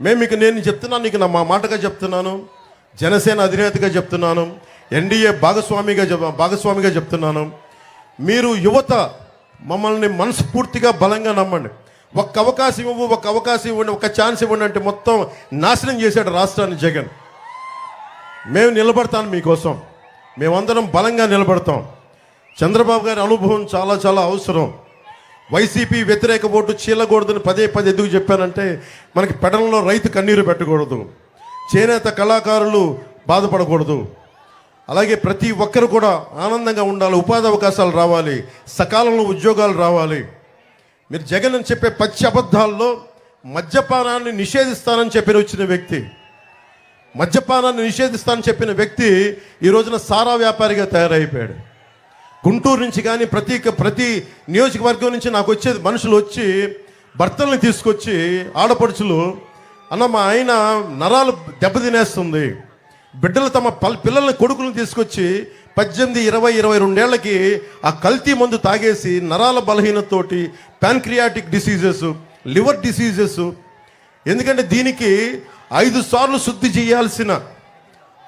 మేము మీకు నేను చెప్తున్నాను నీకు నా మా మాటగా చెప్తున్నాను జనసేన అధినేతగా చెప్తున్నాను ఎన్డీఏ భాగస్వామిగా భాగస్వామిగా చెప్తున్నాను. మీరు యువత మమ్మల్ని మనస్ఫూర్తిగా బలంగా నమ్మండి. ఒక్క అవకాశం ఇవ్వు ఒక్క అవకాశం ఇవ్వండి ఒక ఛాన్స్ ఇవ్వండి అంటే మొత్తం నాశనం చేశాడు రాష్ట్రాన్ని జగన్. మేము నిలబడతాను మీకోసం. మేమందరం బలంగా నిలబడతాం. చంద్రబాబు గారి అనుభవం చాలా చాలా అవసరం. వైసీపీ వ్యతిరేక ఓటు చీలకూడదని పదే పదే ఎందుకు చెప్పానంటే మనకి పెడలలో రైతు కన్నీరు పెట్టకూడదు. చేనేత కళాకారులు బాధపడకూడదు. అలాగే ప్రతి ఒక్కరు కూడా ఆనందంగా ఉండాలి ఉపాధి అవకాశాలు రావాలి సకాలంలో ఉద్యోగాలు రావాలి. మీరు జగన్ అని చెప్పే పచ్చి అబద్ధాల్లో మద్యపానాన్ని నిషేధిస్తానని చెప్పి వచ్చిన వ్యక్తి మద్యపానాన్ని నిషేధిస్తానని చెప్పిన వ్యక్తి ఈ రోజున సారా వ్యాపారిగా తయారైపోయాడు. గుంటూరు నుంచి కానీ ప్రతి ప్రతి నియోజకవర్గం నుంచి నాకు వచ్చేది మనుషులు వచ్చి భర్తల్ని తీసుకొచ్చి ఆడపడుచులు అన్న మా ఆయన నరాలు దెబ్బతినేస్తుంది బిడ్డలు తమ పల్ పిల్లల్ని కొడుకులను తీసుకొచ్చి పద్దెనిమిది ఇరవై ఇరవై రెండేళ్ళకి ఆ కల్తీ మందు తాగేసి నరాల బలహీనతతోటి ప్యాన్క్రియాటిక్ డిసీజెస్ లివర్ డిసీజెస్. ఎందుకంటే దీనికి ఐదు సార్లు శుద్ధి చేయాల్సిన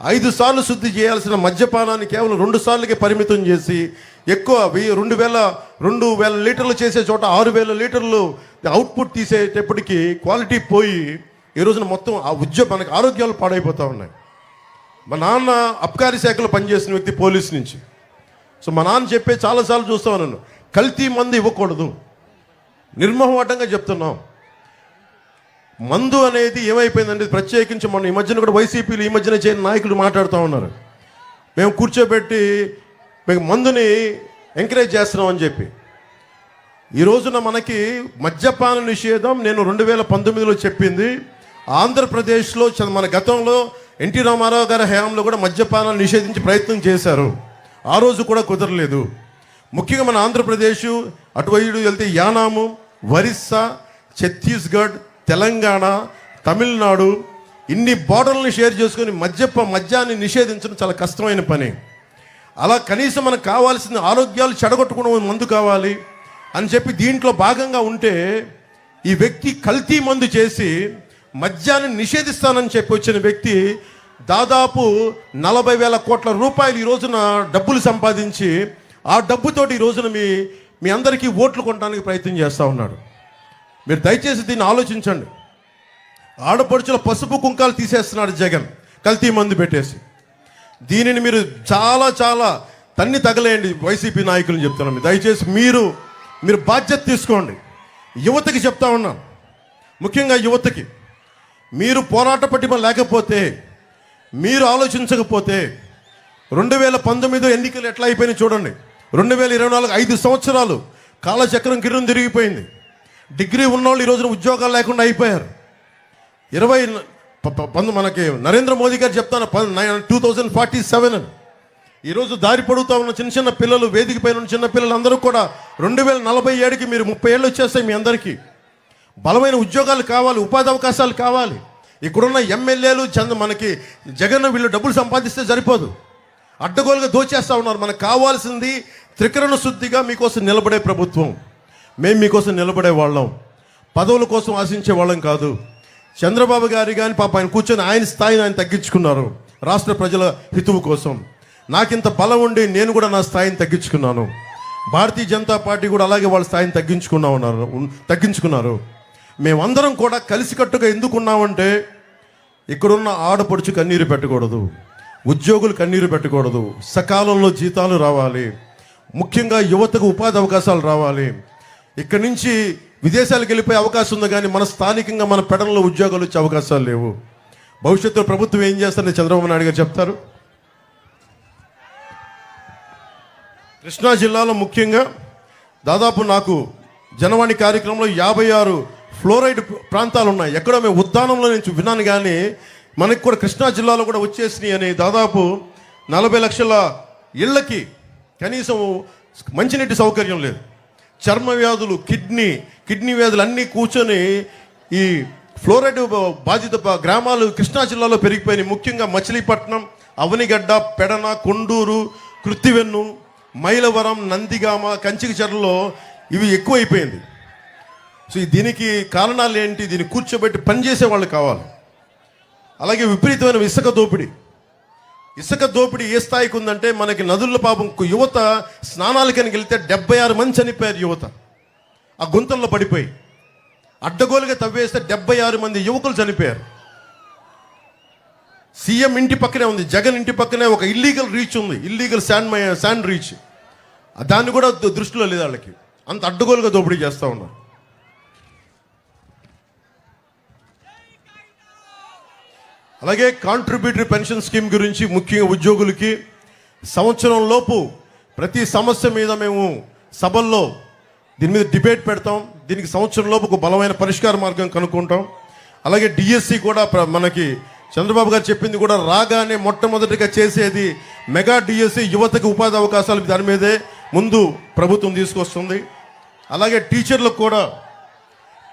ఐదు సార్లు శుద్ధి చేయాల్సిన మద్యపానాన్ని కేవలం రెండు సార్లకే పరిమితం చేసి ఎక్కువ వెయ్యి రెండు వేల రెండు వేల లీటర్లు చేసే చోట ఆరు వేల లీటర్లు అవుట్పుట్ తీసేటప్పటికీ క్వాలిటీ పోయి ఈ రోజున మొత్తం ఆ ఉద్యోగం మనకి ఆరోగ్యాలు పాడైపోతూ ఉన్నాయి. మా నాన్న అబ్కారీ శాఖలో పనిచేసిన వ్యక్తి పోలీస్ నుంచి. సో మా నాన్న చెప్పే చాలాసార్లు చూస్తా ఉన్నాను కల్తీ మంది ఇవ్వకూడదు. నిర్మోహమాటంగా చెప్తున్నాం. మందు అనేది ఏమైపోయిందంటే ప్రత్యేకించి మొన్న ఈ మధ్యన కూడా వైసీపీలు ఈ మధ్యన చేయని నాయకులు మాట్లాడుతూ ఉన్నారు. మేము కూర్చోబెట్టి మీకు మందుని ఎంకరేజ్ చేస్తున్నాం అని చెప్పి. ఈ రోజున మనకి మద్యపాన నిషేధం నేను రెండు వేల పంతొమ్మిదిలో చెప్పింది. ఆంధ్రప్రదేశ్లో మన గతంలో ఎన్టీ రామారావు గారి హయాంలో కూడా మద్యపానాన్ని నిషేధించి ప్రయత్నం చేశారు. ఆ రోజు కూడా కుదరలేదు. ముఖ్యంగా మన ఆంధ్రప్రదేశ్ అటువైపు వెళ్తే యానాము ఒరిస్సా ఛత్తీస్గఢ్ తెలంగాణ తమిళనాడు ఇన్ని బార్డర్లను షేర్ చేసుకొని మద్యప మద్యాన్ని నిషేధించడం చాలా కష్టమైన పని. అలా కనీసం మనకు కావాల్సిన ఆరోగ్యాలు చెడగొట్టుకున్న మందు కావాలి అని చెప్పి దీంట్లో భాగంగా ఉంటే ఈ వ్యక్తి కల్తీ మందు చేసి మద్యాన్ని నిషేధిస్తానని చెప్పి వచ్చిన వ్యక్తి దాదాపు నలభై వేల కోట్ల రూపాయలు ఈ రోజున డబ్బులు సంపాదించి ఆ డబ్బుతోటి ఈ రోజున మీ మీ అందరికీ ఓట్లు కొనడానికి ప్రయత్నం చేస్తూ ఉన్నాడు. మీరు దయచేసి దీన్ని ఆలోచించండి. ఆడపడుచుల పసుపు కుంకాలు తీసేస్తున్నాడు జగన్. కల్తీ మందు పెట్టేసి. దీనిని మీరు చాలా చాలా తన్ని తగలేయండి వైసీపీ నాయకులను చెప్తున్నాను మీరు దయచేసి మీరు మీరు బాధ్యత తీసుకోండి. యువతకి చెప్తా ఉన్నాను ముఖ్యంగా యువతకి. మీరు పోరాట పట్టిమ లేకపోతే మీరు ఆలోచించకపోతే రెండు వేల పంతొమ్మిదో ఎన్నికలు ఎట్లా అయిపోయినాయి చూడండి. రెండు వేల ఇరవై నాలుగు ఐదు సంవత్సరాలు కాలచక్రం కిరణం తిరిగిపోయింది. డిగ్రీ ఉన్నోళ్ళు ఈ రోజున ఉద్యోగాలు లేకుండా అయిపోయారు. ఇరవై ప- మనకి నరేంద్ర మోదీ గారు చెప్తాను టూ థౌజండ్ ఫార్టీ సెవెన్ అని. ఈరోజు దారి పడుతూ ఉన్న చిన్న చిన్న పిల్లలు వేదిక పైన ఉన్న చిన్న పిల్లలు అందరూ కూడా రెండు వేల నలభై ఏడుకి మీరు ముప్పై ఏళ్ళు వచ్చేస్తాయి మీ అందరికీ. బలమైన ఉద్యోగాలు కావాలి ఉపాధి అవకాశాలు కావాలి. ఇక్కడున్న ఎమ్మెల్యేలు చంద మనకి జగన్ వీళ్ళు డబ్బులు సంపాదిస్తే సరిపోదు. అడ్డగోలుగా దోచేస్తా ఉన్నారు. మనకు కావాల్సింది త్రికరణ శుద్ధిగా మీకోసం నిలబడే ప్రభుత్వం. మేము మీకోసం నిలబడే వాళ్ళం. పదవుల కోసం ఆశించే వాళ్ళం కాదు. చంద్రబాబు గారి కానీ పాప ఆయన కూర్చొని ఆయన స్థాయిని ఆయన తగ్గించుకున్నారు. రాష్ట్ర ప్రజల హితువు కోసం. నాకింత బలం ఉండి నేను కూడా నా స్థాయిని తగ్గించుకున్నాను. భారతీయ జనతా పార్టీ కూడా అలాగే వాళ్ళ స్థాయిని తగ్గించుకున్నా ఉన్నారు. తగ్గించుకున్నారు. మేమందరం కూడా కలిసికట్టుగా ఎందుకున్నామంటే ఇక్కడున్న ఆడపడుచు కన్నీరు పెట్టకూడదు. ఉద్యోగులు కన్నీరు పెట్టకూడదు. సకాలంలో జీతాలు రావాలి. ముఖ్యంగా యువతకు ఉపాధి అవకాశాలు రావాలి. ఇక్కడి నుంచి విదేశాలకు వెళ్ళిపోయే అవకాశం ఉంది కానీ మన స్థానికంగా మన పెడల్లో ఉద్యోగాలు వచ్చే అవకాశాలు లేవు. భవిష్యత్తులో ప్రభుత్వం ఏం చేస్తారని చంద్రబాబు నాయుడు గారు చెప్తారు. కృష్ణా జిల్లాలో ముఖ్యంగా దాదాపు నాకు జనవాణి కార్యక్రమంలో యాభై ఆరు ఫ్లోరైడ్ ప్రాంతాలు ఉన్నాయి. ఎక్కడో మేము ఉద్దానంలో నుంచి విన్నాను కానీ మనకి కూడా కృష్ణా జిల్లాలో కూడా వచ్చేసినాయి అని దాదాపు నలభై లక్షల ఇళ్ళకి కనీసం మంచినీటి సౌకర్యం లేదు. చర్మ వ్యాధులు కిడ్నీ కిడ్నీ వ్యాధులు అన్నీ కూర్చొని ఈ ఫ్లోరైడ్ బాధిత గ్రామాలు కృష్ణా జిల్లాలో పెరిగిపోయినాయి. ముఖ్యంగా మచిలీపట్నం అవనిగడ్డ పెడన కొండూరు కృత్తివెన్ను మైలవరం నందిగామ కంచికచర్లలో ఇవి ఎక్కువైపోయింది. సో దీనికి కారణాలు ఏంటి? దీన్ని కూర్చోబెట్టి పనిచేసే వాళ్ళు కావాలి. అలాగే విపరీతమైన ఇసుక దోపిడీ. ఇసుక దోపిడీ ఏ స్థాయికి ఉందంటే మనకి నదుల పాపం యువత స్నానాలకని వెళ్తే డెబ్బై ఆరు మంది చనిపోయారు యువత. ఆ గుంతల్లో పడిపోయి. అడ్డగోలుగా తవ్వేస్తే డెబ్బై ఆరు మంది యువకులు చనిపోయారు. సీఎం ఇంటి పక్కనే ఉంది జగన్ ఇంటి పక్కనే ఒక ఇల్లీగల్ రీచ్ ఉంది illegal sand my sand reach దాన్ని కూడా దృష్టిలో లేదు వాళ్ళకి. అంత అడ్డగోలుగా దోపిడీ చేస్తూ ఉన్నారు. అలాగే కాంట్రిబ్యూటరీ పెన్షన్ స్కీమ్ గురించి ముఖ్యంగా ఉద్యోగులకి సంవత్సరం లోపు ప్రతి సమస్య మీద మేము సభల్లో దీని మీద డిబేట్ పెడతాం. దీనికి సంవత్సరం లోపు ఒక బలమైన పరిష్కార మార్గం కనుక్కుంటాం. అలాగే డిఎస్సి కూడా ప్ర- మనకి చంద్రబాబు గారు చెప్పింది కూడా రాగానే మొట్టమొదటిగా చేసేది మెగా డిఎస్సి యువతకు ఉపాధి అవకాశాలు దాని మీదే ముందు ప్రభుత్వం తీసుకొస్తుంది. అలాగే టీచర్లకు కూడా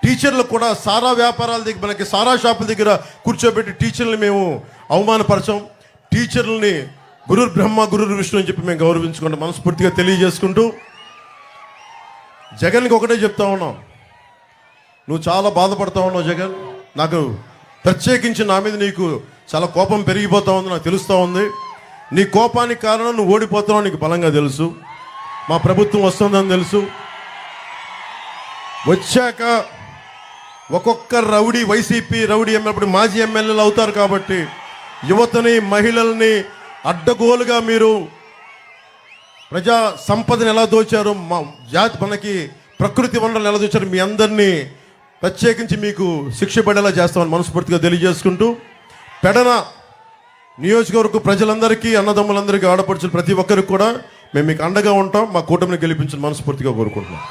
టీచర్లు కూడా సారా వ్యాపారాల దగ్గర మనకి సారా షాపుల దగ్గర కూర్చోబెట్టి టీచర్ని మేము అవమానపరచం. టీచర్లని గురు బ్రహ్మ గురు విష్ణు అని చెప్పి మేము గౌరవించుకుంటాం మనస్ఫూర్తిగా తెలియజేసుకుంటూ జగన్కి ఒకటే చెప్తా ఉన్నాం. నువ్వు చాలా బాధపడతా ఉన్నావు జగన్. నాకు ప్రత్యేకించి నా మీద నీకు చాలా కోపం పెరిగిపోతా ఉంది నాకు తెలుస్తూ ఉంది. నీ కోపానికి కారణం నువ్వు ఓడిపోతున్నావు నీకు బలంగా తెలుసు. మా ప్రభుత్వం వస్తుందని తెలుసు. వచ్చాక ఒక్కొక్క రౌడీ వైసీపీ రౌడీ ఎమ్మెల్యే మాజీ ఎమ్మెల్యేలు అవుతారు కాబట్టి యువతని మహిళల్ని అడ్డగోలుగా మీరు ప్రజా సంపదను ఎలా దోచారు మా జాతి మనకి ప్రకృతి వనరులు ఎలా దోచారు మీ అందరినీ ప్రత్యేకించి మీకు శిక్ష పడేలా చేస్తామని మనస్ఫూర్తిగా తెలియజేసుకుంటూ పెడన నియోజకవర్గ ప్రజలందరికీ అన్నదమ్ములందరికీ ఆడపడుచులు ప్రతి ఒక్కరికి కూడా మేము మీకు అండగా ఉంటాం మా కూటమిని గెలిపించిన మనస్ఫూర్తిగా కోరుకుంటున్నాం.